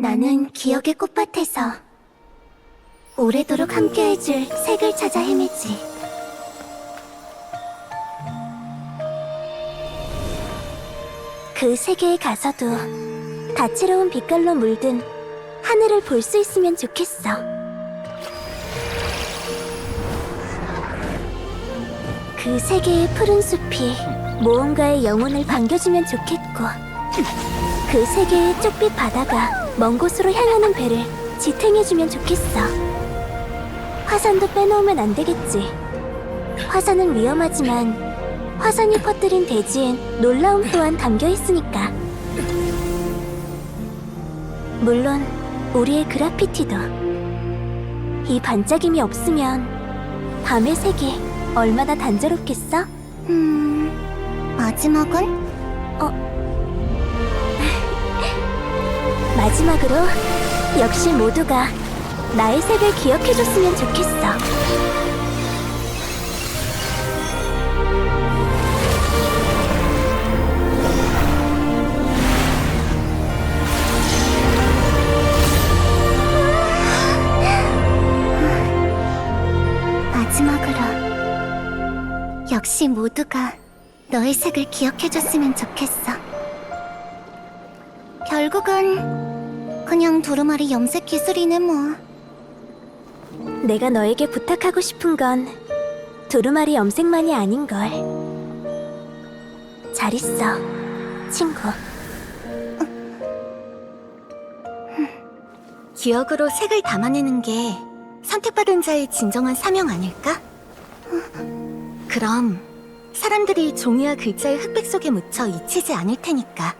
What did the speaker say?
나는 기억의 꽃밭에서 오래도록 함께해줄 색을 찾아 헤매지. 그 세계에 가서도 다채로운 빛깔로 물든 하늘을 볼 수 있으면 좋겠어. 그 세계의 푸른 숲이 무언가의 영혼을 반겨주면 좋겠고, 그 세계의 쪽빛 바다가 먼 곳으로 향하는 배를 지탱해주면 좋겠어. 화산도 빼놓으면 안 되겠지. 화산은 위험하지만 화산이 퍼뜨린 대지엔 놀라움 또한 담겨 있으니까. 물론 우리의 그라피티도 이 반짝임이 없으면 밤의 세계 얼마나 단조롭겠어? 음... 마지막은? 어... 마지막으로 역시 모두가 나의 색을 기억해줬으면 좋겠어. 마지막으로 역시 모두가 너의 색을 기억해줬으면 좋겠어. 결국은 그냥 두루마리 염색 기술이네 뭐. 내가 너에게 부탁하고 싶은 건 두루마리 염색만이 아닌걸. 잘 있어, 친구. 기억으로 색을 담아내는 게 선택받은 자의 진정한 사명 아닐까? 그럼 사람들이 종이와 글자의 흑백 속에 묻혀 잊히지 않을 테니까.